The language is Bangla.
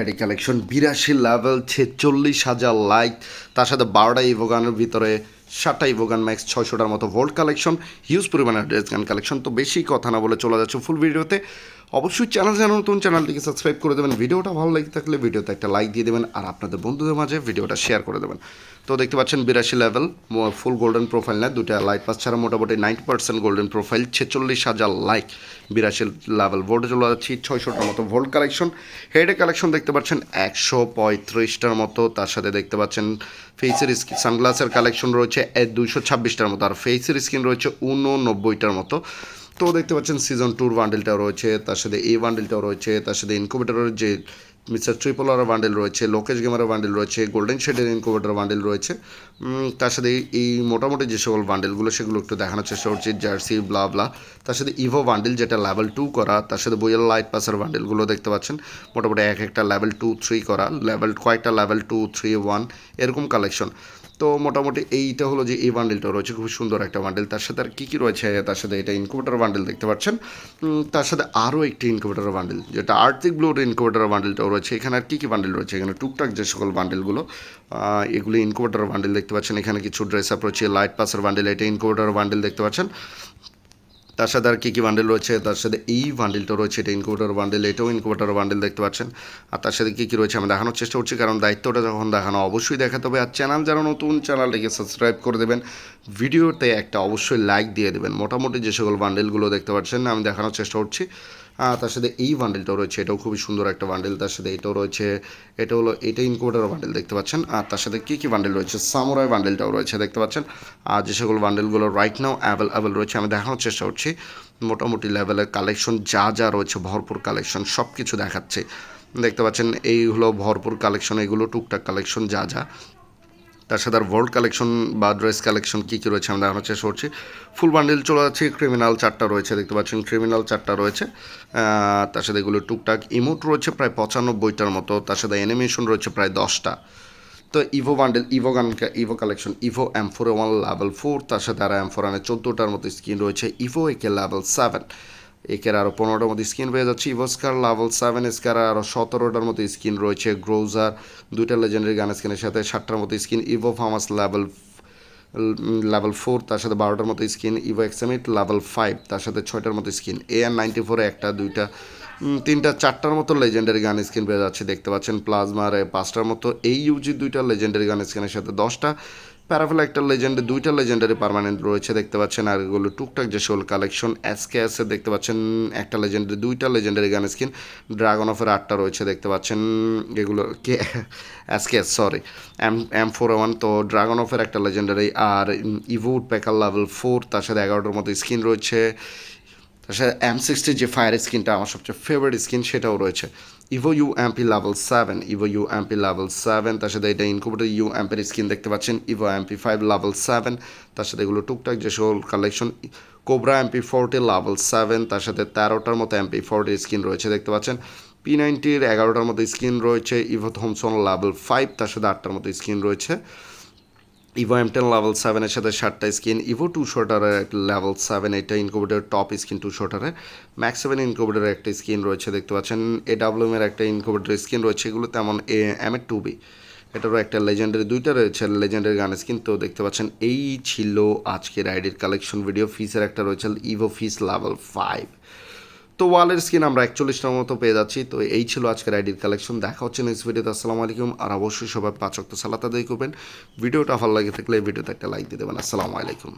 এটি কালেকশন বিরাশি লেভেল ছেচল্লিশ হাজার লাইক তার সাথে বারোটা ইভোগানের ভিতরে সাতটা ইভোগান ম্যাক্স ছয়শোটার মতো ভোল্ট কালেকশন হিউজ পরিমাণের ড্রেস গান কালেকশন তো বেশি কথা না বলে চলে যাচ্ছে ফুল ভিডিওতে অবশ্যই চ্যানেল যেন নতুন চ্যানেলটিকে সাবস্ক্রাইব করে দেবেন। ভিডিওটা ভালো লেগে থাকলে ভিডিওতে একটা লাইক দিয়ে দেবেন আর আপনাদের বন্ধুদের মাঝে ভিডিওটা শেয়ার করে দেবেন। তো দেখতে পাচ্ছেন, বিরাশি লেভেল ফুল গোল্ডেন প্রোফাইল না দুটা লাইট পাস ছাড়া মোটামুটি নাইনটি পার্সেন্ট গোল্ডেন প্রোফাইল ছেচল্লিশ হাজার লাইক বিরাশি লেভেল ভোল্টে চলে যাচ্ছি, ছয়শোটার মতো ভোল্ট কালেকশন হেডে কালেকশন দেখতে পাচ্ছেন, একশো পঁয়ত্রিশটার মতো। তার সাথে দেখতে পাচ্ছেন ফেসের স্কিন সানগ্লাসের কালেকশন রয়েছে দুইশো ছাব্বিশটার মতো। আর ফেসের স্কিন রয়েছে উননব্বইটার মতো। তো দেখতে পাচ্ছেন সিজন টুর বান্ডেলটাও রয়েছে, তার সাথে এই বান্ডেলটাও রয়েছে, তার সাথে ইনকুবেটারের যে মিস্টার ট্রিপলার বান্ডেল রয়েছে লোকেশ গেমারের বান্ডেল রয়েছে গোল্ডেন শেডের ইনকুবেটার বান্ডেল রয়েছে তার সাথে এই মোটামুটি যে সকল বান্ডেলগুলো সেগুলো একটু দেখানোর চেষ্টা করছি জার্সি ব্লা ব্লা তার সাথে ইভো বান্ডেল যেটা লেভেল টু করা, তার সাথে বইয়ের লাইট পাসের বান্ডেলগুলো দেখতে পাচ্ছেন, মোটামুটি এক একটা লেভেল টু থ্রি করা লেভেল কয়েকটা লেভেল টু থ্রি ওয়ান এরকম কালেকশন তো মোটামুটি এইটা হলো যে এই বান্ডেলটা রয়েছে খুব সুন্দর একটা বান্ডেল তার সাথে আর কী কী রয়েছে? তার সাথে এটা ইনকুবেটার বান্ডেল দেখতে পাচ্ছেন। তার সাথে আরও একটি ইনকুবেটার বান্ডেল যেটা আর্থিক ব্লুর ইনকুবেটার বান্ডেলটাও রয়েছে। এখানে আর কী কী বান্ডেল রয়েছে? এখানে টুকটাক যে সকল বান্ডেলগুলো এগুলি ইনকুবেটার বান্ডেল দেখতে পাচ্ছেন। এখানে কিছু ড্রেস আপ রয়েছে লাইট পাসের বান্ডেল এটা ইনকুবেটার বান্ডেল দেখতে পাচ্ছেন। তার সাথে আর কী কী বান্ডেল রয়েছে? তার সাথে এই বান্ডেলটা রয়েছে, এটা ইনকুবেটার বান্ডেল এটাও ইনকুবেটার বান্ডেল দেখতে পাচ্ছেন। আর তার সাথে কী কী রয়েছে আমি দেখানোর চেষ্টা করছি, কারণ দায়িত্বটা যখন দেখানো অবশ্যই দেখাতে হবে। আর চ্যানেল যারা নতুন চ্যানেলটিকে সাবস্ক্রাইব করে দেবেন। ভিডিওতে একটা অবশ্যই লাইক দিয়ে দেবেন। মোটামুটি যে সকল বান্ডেলগুলো দেখতে পাচ্ছেন, আমি দেখানোর চেষ্টা করছি। আর তার সাথে এই বান্ডেলটাও রয়েছে, এটাও খুবই সুন্দর একটা বান্ডেল তার সাথে এটাও রয়েছে, এটা হলো, এটা ইনকুবেটার বান্ডেল দেখতে পাচ্ছেন। আর তার সাথে কী কী বান্ডেল রয়েছে? সামুরাই বান্ডেলটাও রয়েছে দেখতে পাচ্ছেন। আর যে সকল বান্ডেলগুলো রাইট নাও অ্যাভেলেবেল রয়েছে, আমি দেখানোর চেষ্টা করছি। মোটামুটি লেভেলের কালেকশন যা যা রয়েছে, ভরপুর কালেকশন সব কিছু দেখাচ্ছে। দেখতে পাচ্ছেন, এই হলো ভরপুর কালেকশন এগুলো টুকটাক কালেকশন যা যা। তার সাথে আর ভোল্ট কালেকশন বা ড্রেস কালেকশন কী কী রয়েছে আমরা দেখানোর চেষ্টা করছি। ফুল বান্ডেল চলে যাচ্ছে ক্রিমিনাল চারটা রয়েছে, দেখতে পাচ্ছেন ক্রিমিনাল চারটা রয়েছে। তার সাথে এগুলো টুকটাক ইমোট রয়েছে, প্রায় পঁচানব্বইটার মতো। তার সাথে অ্যানিমেশন রয়েছে, প্রায় দশটা। তো evo bundle evo gun evo collection evo M four one level four তার সাথে আর এম ফোর ওয়ানে চোদ্দোটার মতো স্কিন রয়েছে ইভো একে লেভেল সেভেন একের আরও পনেরোটার মতো স্কিন পেয়ে যাচ্ছে evo scar level seven scar আরও সতেরোটার মতো স্কিন রয়েছে গ্রোজার দুইটা লেজেন্ডারি গান স্কিনের সাথে ষাটটার মতো skin evo FAMAS level level four তার সাথে বারোটার মতো স্কিন ইভো এক্সামিট লেভেল ফাইভ তার সাথে ছয়টার মতো স্কিন এ আর নাইনটি ফোরে একটা, দুইটা তিনটা, চারটার মতো লেজেন্ডারি গান স্ক্রিন পেয়ে যাচ্ছে, দেখতে পাচ্ছেন প্লাজমার পাঁচটার মতো। এই ইউজি দুইটা লেজেন্ডারি গান স্ক্রিনের সাথে দশটা। প্যারাফেল একটা লেজেন্ডে দুইটা লেজেন্ডারি পার্মানেন্ট রয়েছে, দেখতে পাচ্ছেন। আর এগুলো টুকটাক যে সকল কালেকশন এসকে এসে দেখতে পাচ্ছেন একটা লেজেন্ডারি দুইটা লেজেন্ডারি গান স্কিন ড্রাগন অফের আটটা রয়েছে, দেখতে পাচ্ছেন। এগুলো কে? S K S sorry M M four one তো ড্রাগন অফের একটা লেজেন্ডারি আর ইভুড প্যাকার লেভেল ফোর তার সাথে এগারোটার মতো স্কিন রয়েছে। সাথে এম সিক্সটি যে ফায়ার স্কিনটা আমার সবচেয়ে ফেভারিট স্কিন সেটাও রয়েছে। Evo U M P level seven evo U M P level seven তার সাথে এটা ইনকুবেটার ইউ এমপির স্কিন দেখতে পাচ্ছেন evo M P five level seven তার সাথে এগুলো টুকটাক যে সকল collection cobra M P forty level seven তার সাথে তেরোটার মতো এমপি ফোরটির স্কিন রয়েছে দেখতে পাচ্ছেন। পি নাইনটির এগারোটার মতো স্কিন রয়েছে ইভো থমসন লেভেল ফাইভ তার সাথে আটটার মতো স্কিন রয়েছে। ইভো এম টেন লেভেল সেভেনের সাথে ষাটটা স্কিন ইভো টু শটারের লেভেল সেভেন এটা ইনকুবেটার টপ স্কিন টু শটারের ম্যাক্স সেভেন ইনকুবেটারের একটা স্কিন রয়েছে, দেখতে পাচ্ছেন। এ ডাব্লিউএমের একটা ইনকুবেটার স্কিন রয়েছে, এগুলো তেমন এ এম এর টু বি এটারও একটা লেজেন্ডারি দুইটা রয়েছে লেজেন্ডারি গান স্কিন তো দেখতে পাচ্ছেন, এই ছিল আজকের আইডির কালেকশন ভিডিও ফিসের একটা রয়েছে ইভো ফিস লেভেল ফাইভ তো ওয়ালের স্কিন আমরা একচল্লিশটার মতো পেয়ে যাচ্ছি। তো এই ছিল আজকের আইডির কালেকশন। দেখা হচ্ছে নেক্সট ভিডিওতে আসসালামু আলাইকুম। আর অবশ্যই সবাই পাঁচ অক্ট সালাত করবেন। ভিডিওটা ভালো লাগে থাকলে ভিডিওতে একটা লাইক দিয়ে দেবেন। আসসালামু আলাইকুম।